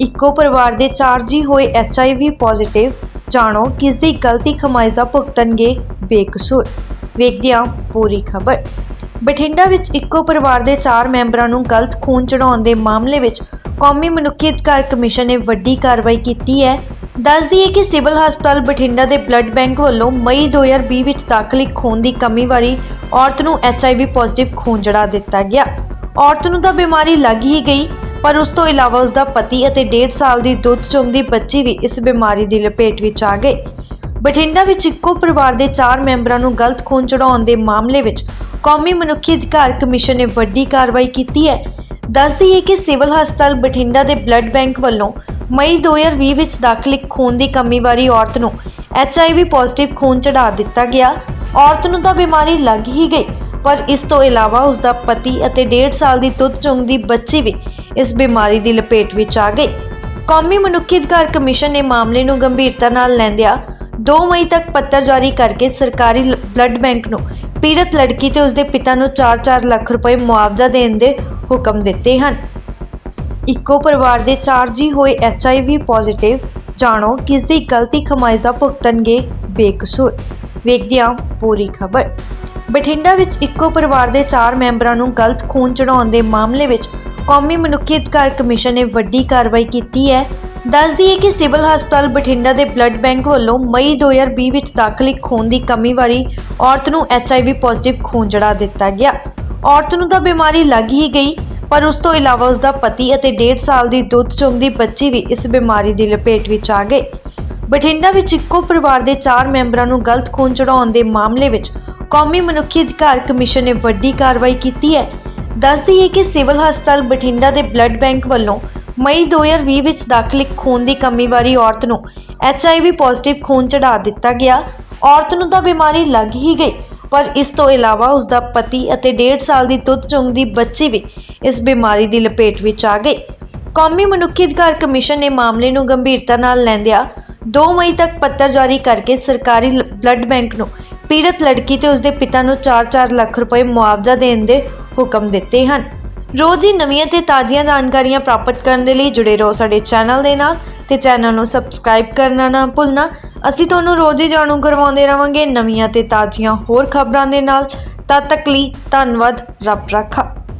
ਇੱਕੋ ਪਰਿਵਾਰ ਦੇ 4 ਜੀ ਹੋਏ ਐਚਆਈਵੀ ਪੋਜ਼ਿਟਿਵ ਜਾਣੋ ਕਿਸ ਦੀ ਗਲਤੀ ਖਮਾਇਜ਼ਾ ਭੁਗਤਣਗੇ? ਬੇਕਸੂਰ। ਵੇਖਦੇ ਹਾਂ ਪੂਰੀ ਖਬਰ। ਬਠਿੰਡਾ ਵਿੱਚ ਇੱਕੋ ਪਰਿਵਾਰ ਦੇ 4 ਮੈਂਬਰਾਂ ਨੂੰ ਗਲਤ ਖੂਨ ਚੜਾਉਣ ਦੇ ਮਾਮਲੇ ਵਿੱਚ ਕੌਮੀ ਮਨੁੱਖੀ ਅਧਿਕਾਰ ਕਮਿਸ਼ਨ ਨੇ ਵੱਡੀ ਕਾਰਵਾਈ ਕੀਤੀ ਹੈ। ਦੱਸ ਦਈਏ ਕਿ ਸਿਵਲ ਹਸਪਤਾਲ ਬਠਿੰਡਾ ਦੇ ਬਲੱਡ ਬੈਂਕ ਵੱਲੋਂ ਮਈ 2020 ਵਿੱਚ ਦਾਖਲ ਖੂਨ ਦੀ ਕਮੀ ਵਾਲੀ ਔਰਤ ਨੂੰ ਐਚਆਈਵੀ ਪੋਜ਼ਿਟਿਵ ਖੂਨ ਚੜਾ ਦਿੱਤਾ ਗਿਆ। ਔਰਤ ਨੂੰ ਤਾਂ ਬਿਮਾਰੀ ਲੱਗ ਹੀ ਗਈ। ਪਰ ਉਸ ਤੋਂ ਇਲਾਵਾ ਉਸ ਦਾ ਪਤੀ ਅਤੇ 1.5 ਸਾਲ ਦੀ ਦੁੱਧ ਚੁੰਗਦੀ ਬੱਚੀ ਵੀ ਇਸ ਬਿਮਾਰੀ ਦੀ ਲਪੇਟ ਵਿੱਚ ਆ ਗਏ ਬਠਿੰਡਾ ਵਿੱਚ ਇੱਕੋ ਪਰਿਵਾਰ ਦੇ 4 ਮੈਂਬਰਾਂ ਨੂੰ ਗਲਤ ਖੂਨ ਚੜਾਉਣ ਦੇ ਮਾਮਲੇ ਵਿੱਚ ਕੌਮੀ ਮਨੁੱਖੀ ਅਧਿਕਾਰ ਕਮਿਸ਼ਨ ਨੇ ਵੱਡੀ ਕਾਰਵਾਈ ਕੀਤੀ ਹੈ। ਦੱਸਦੀ ਹੈ ਕਿ ਸਿਵਲ ਹਸਪਤਾਲ ਬਠਿੰਡਾ ਦੇ ਬਲੱਡ ਬੈਂਕ ਵੱਲੋਂ ਮਈ 2020 ਵਿੱਚ ਦਾਖਲ ਇੱਕ ਖੂਨ ਦੀ ਕਮੀ ਵਾਲੀ ਔਰਤ ਨੂੰ ਐਚਆਈਵੀ ਪੋਜ਼ਿਟਿਵ ਖੂਨ ਚੜਾ ਦਿੱਤਾ ਗਿਆ। ਔਰਤ ਨੂੰ ਤਾਂ ਬਿਮਾਰੀ ਲੱਗ ਹੀ ਗਈ, ਪਰ ਇਸ ਤੋਂ ਇਲਾਵਾ ਉਸ ਦਾ ਪਤੀ ਅਤੇ 1.5 ਸਾਲ ਦੀ ਦੁੱਧ ਚੁੰਗਦੀ ਬੱਚੀ ਵੀ ਇਸ ਬਿਮਾਰੀ ਦੀ ਲਪੇਟ ਵਿੱਚ ਆ ਗਏ ਕੌਮੀ ਮਨੁੱਖੀ ਅਧਿਕਾਰ ਕਮਿਸ਼ਨ ਨੇ ਮਾਮਲੇ ਨੂੰ ਗੰਭੀਰਤਾ ਨਾਲ ਲੈਂਦਿਆਂ 2 ਮਈ ਤੱਕ ਪੱਤਰ ਜਾਰੀ ਕਰਕੇ ਸਰਕਾਰੀ ਬਲੱਡ ਬੈਂਕ ਨੂੰ ਪੀੜਤ ਲੜਕੀ ਤੇ ਉਸਦੇ ਪਿਤਾ ਨੂੰ 4-4 ਲੱਖ ਰੁਪਏ ਮੁਆਵਜ਼ਾ ਦੇਣ ਦੇ ਹੁਕਮ ਦਿੱਤੇ ਹਨ। ਇੱਕੋ ਪਰਿਵਾਰ ਦੇ 4 ਜੀ ਹੋਏ ਐਚਆਈਵੀ ਪੋਜ਼ਿਟਿਵ, ਜਾਣੋ ਕਿਸ ਦੀ ਗਲਤੀ ਖਮਾਇਜ਼ਾ ਭੁਗਤਣਗੇ ਬੇਕਸੂਰ। ਵੇਖਦਿਆਂ ਪੂਰੀ ਖਬਰ। ਬਠਿੰਡਾ ਵਿੱਚ ਇੱਕੋ ਪਰਿਵਾਰ ਦੇ 4 ਮੈਂਬਰਾਂ ਨੂੰ ਗਲਤ ਖੂਨ ਚੜਾਉਣ ਦੇ ਮਾਮਲੇ ਵਿੱਚ ਕੌਮੀ ਮਨੁੱਖੀ ਅਧਿਕਾਰ ਕਮਿਸ਼ਨ ਨੇ ਵੱਡੀ ਕਾਰਵਾਈ ਕੀਤੀ ਹੈ। ਦੱਸਦੀ ਹੈ ਕਿ ਸਿਵਲ ਹਸਪਤਾਲ ਬਠਿੰਡਾ ਦੇ ਬਲੱਡ ਬੈਂਕ ਵੱਲੋਂ ਮਈ 2020 ਵਿੱਚ ਦਾਖਲ ਇੱਕ ਖੂਨ ਦੀ ਕਮੀ ਵਾਲੀ ਔਰਤ ਨੂੰ ਐਚਆਈਵੀ ਪੋਜ਼ਿਟਿਵ ਖੂਨ ਚੜਾ ਦਿੱਤਾ ਗਿਆ। ਔਰਤ ਨੂੰ ਤਾਂ ਬਿਮਾਰੀ ਲੱਗ ਹੀ ਗਈ, ਪਰ ਉਸ ਤੋਂ ਇਲਾਵਾ ਉਸ ਦਾ ਪਤੀ ਅਤੇ 1.5 ਸਾਲ ਦੀ ਦੁੱਧ ਚੁੰਗਦੀ ਬੱਚੀ ਵੀ ਇਸ ਬਿਮਾਰੀ ਦੀ ਲਪੇਟ ਵਿੱਚ ਆ ਗਏ ਬਠਿੰਡਾ ਵਿੱਚ ਇੱਕੋ ਪਰਿਵਾਰ ਦੇ 4 ਮੈਂਬਰਾਂ ਨੂੰ ਗਲਤ ਖੂਨ ਚੜਾਉਣ ਦੇ ਮਾਮਲੇ ਵਿੱਚ ਕੌਮੀ ਮਨੁੱਖੀ ਅਧਿਕਾਰ ਕਮਿਸ਼ਨ ਨੇ ਵੱਡੀ ਕਾਰਵਾਈ ਕੀਤੀ ਹੈ। ਦੱਸਦੀ ਹੈ ਕਿ ਸਿਵਲ ਹਸਪਤਾਲ ਬਠਿੰਡਾ ਦੇ ਬਲੱਡ ਬੈਂਕ ਵੱਲੋਂ ਮਈ 2020 ਵਿੱਚ ਦਾਖਲ ਇੱਕ ਖੂਨ ਦੀ ਕਮੀ ਵਾਲੀ ਔਰਤ ਨੂੰ ਐਚਆਈਵੀ ਪੋਜ਼ਿਟਿਵ ਖੂਨ ਚੜਾ ਦਿੱਤਾ ਗਿਆ। ਔਰਤ ਨੂੰ ਤਾਂ ਬਿਮਾਰੀ ਲੱਗ ਹੀ ਗਈ, ਪਰ ਇਸ ਤੋਂ ਇਲਾਵਾ ਉਸ ਦਾ ਪਤੀ ਅਤੇ 1.5 ਸਾਲ ਦੀ ਦੁੱਧ ਚੁੰਗਦੀ ਬੱਚੀ ਵੀ ਇਸ ਬਿਮਾਰੀ ਦੀ ਲਪੇਟ ਵਿੱਚ ਆ ਗਈ। ਕੌਮੀ ਮਨੁੱਖੀ ਅਧਿਕਾਰ ਕਮਿਸ਼ਨ ਨੇ ਮਾਮਲੇ ਨੂੰ ਗੰਭੀਰਤਾ ਨਾਲ ਲੈਂਦਿਆਂ 2 ਮਈ ਤੱਕ ਪੱਤਰ ਜਾਰੀ ਕਰਕੇ ਸਰਕਾਰੀ ਬਲੱਡ ਬੈਂਕ ਨੂੰ ਪੀੜਤ ਲੜਕੀ ਤੇ ਉਸਦੇ ਪਿਤਾ ਨੂੰ 4-4 ਲੱਖ ਰੁਪਏ ਮੁਆਵਜ਼ਾ ਦੇਣ ਦੇ ਹੁਕਮ ਦਿੱਤੇ ਹਨ। ਰੋਜ਼ ਹੀ ਨਵੀਆਂ ਤੇ ਤਾਜ਼ੀਆਂ ਜਾਣਕਾਰੀਆਂ ਪ੍ਰਾਪਤ ਕਰਨ ਦੇ ਲਈ ਜੁੜੇ ਰਹੋ ਸਾਡੇ ਚੈਨਲ ਦੇ ਨਾਲ ਤੇ ਚੈਨਲ ਨੂੰ ਸਬਸਕ੍ਰਾਈਬ ਕਰਨਾ ਨਾ ਭੁੱਲਣਾ। ਅਸੀਂ ਤੁਹਾਨੂੰ ਰੋਜ਼ ਹੀ ਜਾਣੂ ਕਰਵਾਉਂਦੇ ਰਵਾਂਗੇ ਨਵੀਆਂ ਤੇ ਤਾਜ਼ੀਆਂ ਹੋਰ ਖਬਰਾਂ ਦੇ ਨਾਲ। ਤਦ ਤੱਕ ਲਈ ਧੰਨਵਾਦ, ਰੱਬ ਰੱਖਾ।